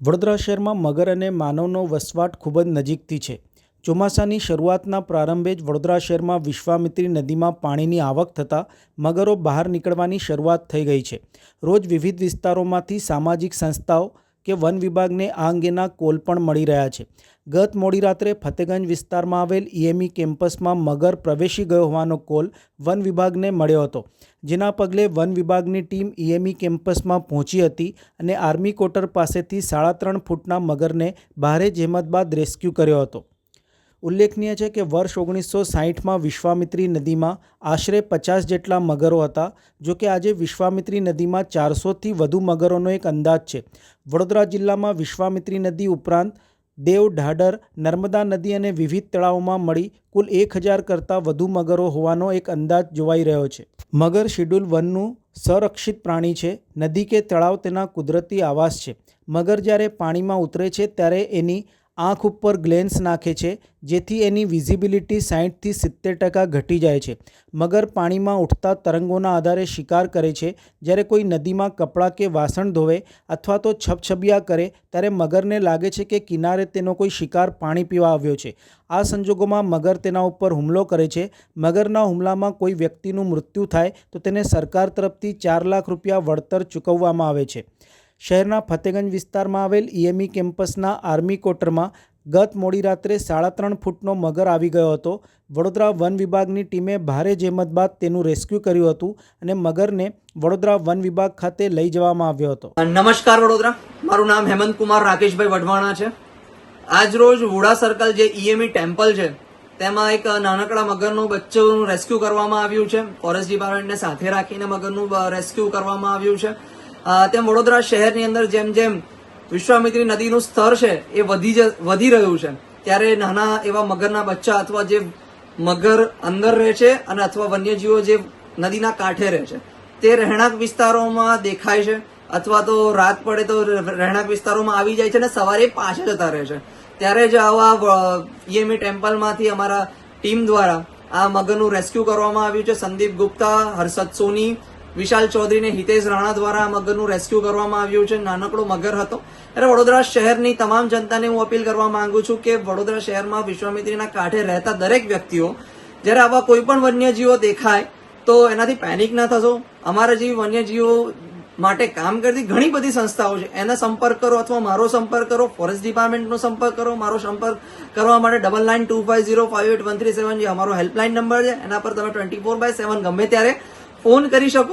વડોદરા શહેરમાં મગર અને માનવનો વસવાટ ખૂબ જ નજીકથી છે. ચોમાસાની શરૂઆતના પ્રારંભે જ વડોદરા શહેરમાં વિશ્વામિત્રી નદીમાં પાણીની આવક થતાં મગરો બહાર નીકળવાની શરૂઆત થઈ ગઈ છે. રોજ વિવિધ વિસ્તારોમાંથી સામાજિક સંસ્થાઓ કે વન વિભાગને આ અંગેના કોલ પણ મળી રહ્યા છે. ગત મોડી રાત્રે ફતેગંજ વિસ્તારમાં આવેલ ઈએમઈ કેમ્પસમાં મગર પ્રવેશી ગયો હોવાનો કોલ વન વિભાગને મળ્યો હતો, જેના પગલે વન વિભાગની ટીમ ઈએમઈ કેમ્પસમાં પહોંચી હતી અને આર્મી ક્વાર્ટર પાસેથી સાડા ત્રણ ફૂટના મગરને ભારે જહેમત બાદ રેસ્ક્યુ કર્યો હતો. ઉલ્લેખનીય છે કે વર્ષ ઓગણીસો સાહીઠમાં વિશ્વામિત્રી નદીમાં આશરે પચાસ જેટલા મગરો હતા, જો કે આજે વિશ્વામિત્રી નદીમાં ચારસોથી વધુ મગરોનો એક અંદાજ છે. વડોદરા જિલ્લામાં વિશ્વામિત્રી નદી ઉપરાંત દેવ ઢાઢર, નર્મદા નદી અને વિવિધ તળાવોમાં મળી કુલ એક હજાર કરતાં વધુ મગરો હોવાનો એક અંદાજ જોવાઈ રહ્યો છે. મગર શેડ્યુલ વનનું સંરક્ષિત પ્રાણી છે. નદી કે તળાવ તેના કુદરતી આવાસ છે. મગર જ્યારે પાણીમાં ઉતરે છે, ત્યારે એની આંખ ઉપર ગ્લેન્સ નાખે છે, જેથી એની વિઝિબિલિટી સાહીઠથી સિત્તેર ટકા ઘટી જાય છે. મગર પાણીમાં ઉઠતા તરંગોના આધારે શિકાર કરે છે. જ્યારે કોઈ નદીમાં કપડાં કે વાસણ ધોવે અથવા તો છબછબિયા કરે, ત્યારે મગરને લાગે છે કે કિનારે તેનો કોઈ શિકાર પાણી પીવા આવ્યો છે. આ સંજોગોમાં મગર તેના ઉપર હુમલો કરે છે. મગરના હુમલામાં કોઈ વ્યક્તિનું મૃત્યુ થાય તો તેને સરકાર તરફથી ચાર લાખ રૂપિયા વળતર ચૂકવવામાં આવે છે. શહેરના ફતેગંજ વિસ્તારમાં આવેલ ઈએમઈ કેમ્પસના આર્મી ક્વાર્ટરમાં ગત મોડી રાત્રે સાડા ત્રણ ફૂટનો મગર આવી ગયો હતો. વડોદરા વન વિભાગની ટીમે ભારે જહેમત બાદ તેનું રેસ્ક્યુ કર્યું હતું અને મગરને વડોદરા વન વિભાગ ખાતે લઈ જવામાં આવ્યો હતો. નમસ્કાર વડોદરા. મારું નામ હેમંત કુમાર રાકેશભાઈ વઢવાણા છે. આજ રોજ વુડા સર્કલ જે ઈએમઈ ટેમ્પલ છે, તેમાં એક નાનકડા મગરનું બચ્ચોનું રેસ્ક્યુ કરવામાં આવ્યું છે. ફોરેસ્ટ ડિપાર્ટમેન્ટને સાથે રાખીને મગરનું રેસ્ક્યુ કરવામાં આવ્યું છે. તેમ વડોદરા શહેરની અંદર જેમ જેમ વિશ્વામિત્રી નદીનું સ્તર છે, એ વધી વધી રહ્યું છે. ત્યારે નાના એવા મગરના બચ્ચા અથવા જે મગર અંદર રહે છે અને અથવા વન્યજીવો જે નદીના કાંઠે રહે છે. તે રહેણાંક વિસ્તારોમાં દેખાય છે અથવા તો રાત પડે તો રહેણાંક વિસ્તારોમાં આવી જાય છે અને સવારે પાછા જતા રહે છે. ત્યારે જ આવા ઈએમઈ ટેમ્પલમાંથી અમારા ટીમ દ્વારા આ મગરનું રેસ્ક્યુ કરવામાં આવ્યું છે. સંદીપ ગુપ્તા, હર્ષદ સોની વિશાલ ચૌધરી ને હિતેશ રાણા દ્વારા આ મગરનું રેસ્ક્યુ કરવામાં આવ્યું છે. નાનકડો મગર હતો. ત્યારે વડોદરા શહેરની તમામ જનતાને હું અપીલ કરવા માંગુ છું કે વડોદરા શહેરમાં વિશ્વામિત્રીના કાંઠે રહેતા દરેક વ્યક્તિઓ, જ્યારે આવા કોઈ પણ વન્યજીવો દેખાય, તો એનાથી પેનિક ના થશો. અમારા જેવી વન્યજીવો માટે કામ કરતી ઘણી બધી સંસ્થાઓ છે. એનો સંપર્ક કરો અથવા મારો સંપર્ક કરો ફોરેસ્ટ ડિપાર્ટમેન્ટનો સંપર્ક કરો, મારો સંપર્ક કરવા માટે double nine two five zero five eight one three seven જે અમારો હેલ્પલાઇન નંબર છે, એના પર તમે ટ્વેન્ટી ફોર બાય સેવન ગમે ત્યારે ફોન કરી શકો.